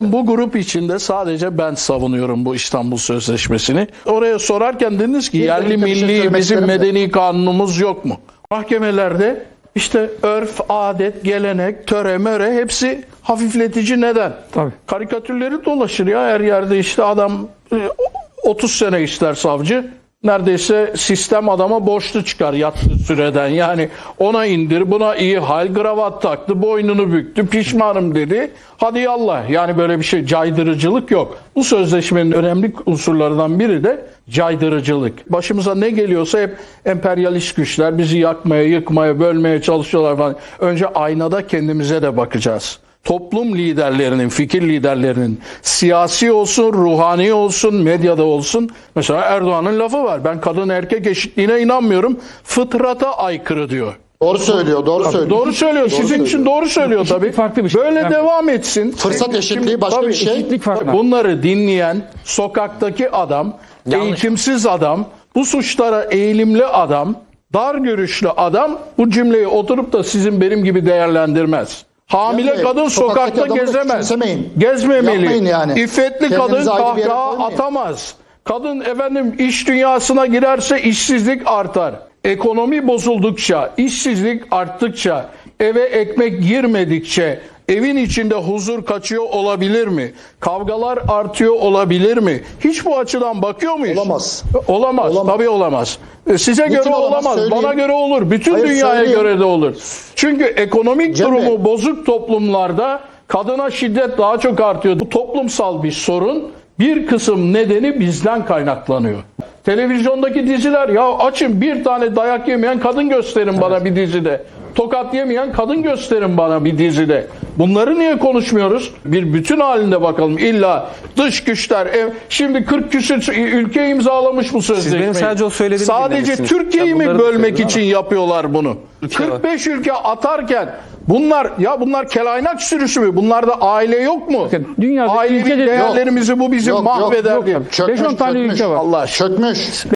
Bu grup içinde sadece ben savunuyorum bu İstanbul Sözleşmesi'ni. Oraya sorarken dediniz ki yerli şey milli bizim medeni kanunumuz yok mu? Mahkemelerde işte örf, adet, gelenek, töre, möre hepsi hafifletici neden? Tabii. Karikatürleri dolaşır ya her yerde işte adam e, 30 sene ister savcı. Neredeyse sistem adama borçlu çıkar yattığı süreden. Yani ona indir, buna iyi hal, kravat taktı, boynunu büktü, pişmanım dedi. Hadi yallah. Yani böyle bir şey caydırıcılık yok. Bu sözleşmenin önemli unsurlarından biri de caydırıcılık. Başımıza ne geliyorsa hep emperyalist güçler bizi yakmaya, yıkmaya, bölmeye çalışıyorlar falan. Önce aynada kendimize de bakacağız toplum liderlerinin, fikir liderlerinin siyasi olsun, ruhani olsun, medyada olsun. Mesela Erdoğan'ın lafı var. Ben kadın erkek eşitliğine inanmıyorum. Fıtrata aykırı diyor. Doğru söylüyor, doğru söylüyor. Doğru söylüyor. Sizin için doğru söylüyor tabii. farklı bir şey. Böyle Yani- devam etsin. Fırsat eşitliği başka Tabii, bir şey. eşitlik farklı. Bunları dinleyen sokaktaki adam, eğitimsiz adam, bu suçlara eğilimli adam, dar görüşlü adam bu cümleyi oturup da sizin benim gibi değerlendirmez. Hamile Yani kadın sokakta gezemez. Gezmemeli. Yapmayın yani. İffetli Kendinizi kadın kahkaha atamaz. Kadın efendim iş dünyasına girerse işsizlik artar. Ekonomi bozuldukça, işsizlik arttıkça, eve ekmek girmedikçe evin içinde huzur kaçıyor olabilir mi? Kavgalar artıyor olabilir mi? Hiç bu açıdan bakıyor muyuz? Olamaz. Olamaz. Olamaz. Tabii olamaz. E, Size Niçin göre olamaz? Bana göre olur. Bütün Hayır, dünyaya söyleyeyim. göre de olur. Çünkü ekonomik Cem Bey. durumu bozuk toplumlarda kadına şiddet daha çok artıyor. Bu toplumsal bir sorun. Bir kısım nedeni bizden kaynaklanıyor. Televizyondaki diziler ya açın bir tane dayak yemeyen kadın gösterin bana bir dizide. Tokat yemeyen kadın gösterin bana bir dizide. Bunları niye konuşmuyoruz? Bir bütün halinde bakalım. İlla dış güçler. ev- Şimdi 40 küsür ülke imzalamış bu sözleşmeyi. benim sadece o söylediğimi Sadece. Türkiye'yi mi bölmek için yapıyorlar bunu? Ülke var. 45 ülke atarken bunlar ya bunlar kelaynak sürüsü mü? Bunlarda aile yok mu? Bakın, dünyada Ailevi ülkede- değerlerimizi bu bizi Yok, yok, mahveder yok. diye. Çökmüş, 5-10 tane çökmüş. ülke var. Allah. Çökmüş.